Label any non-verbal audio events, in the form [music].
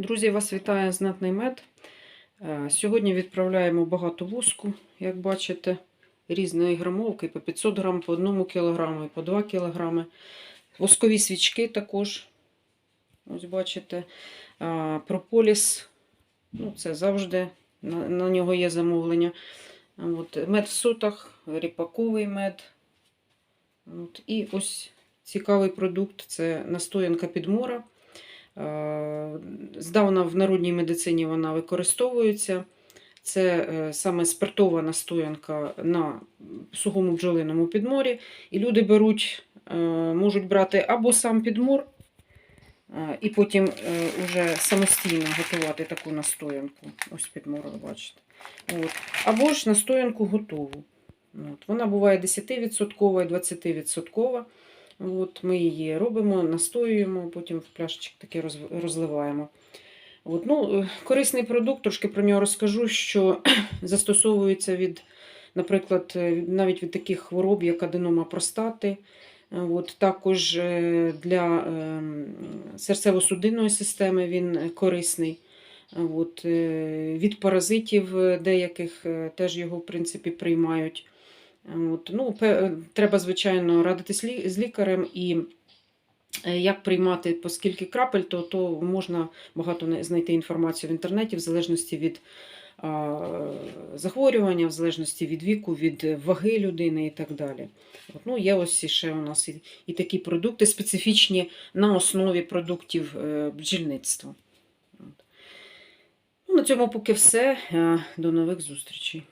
Друзі, вас вітає знатний мед. Е, Сьогодні відправляємо багато воску, як бачите, різної грамовки по 500 грам, по 1 кг, по 2 кг. Воскові свічки також. Ось бачите. Прополіс. Ну, це завжди на, на нього є замовлення. От, мед в сотах, ріпаковий мед. От, і ось цікавий продукт це настоянка підмора. Е, Здавна в народній медицині вона використовується. Це е, саме спиртова настоянка на сухому бджолиному підморі. І люди беруть, е, можуть брати або сам підмор, і потім е, уже самостійно готувати таку настоянку. Ось підмор, бачите. От. Або ж настоянку готову. От. Вона буває 10% і 20%. От ми її робимо, настоюємо, потім в пляшечок роз- розливаємо. От, ну, е, корисний продукт, трошки про нього розкажу, що [clears throat] застосовується від, наприклад, е, навіть від таких хвороб, як аденома простати. От, також е, для ем, серцево-судинної системи він корисний. От, від паразитів деяких теж його в принципі приймають. От, ну, треба, звичайно, радитись з лікарем і е, як приймати по скільки крапель, то, то можна багато знайти інформацію в інтернеті, в залежності від а, захворювання, в залежності від віку, від ваги людини і так далі. От, ну, є ось ще у нас і, і такі продукти специфічні на основі продуктів е, бджільництва. Ну, на цьому поки все. Е, До нових зустрічей.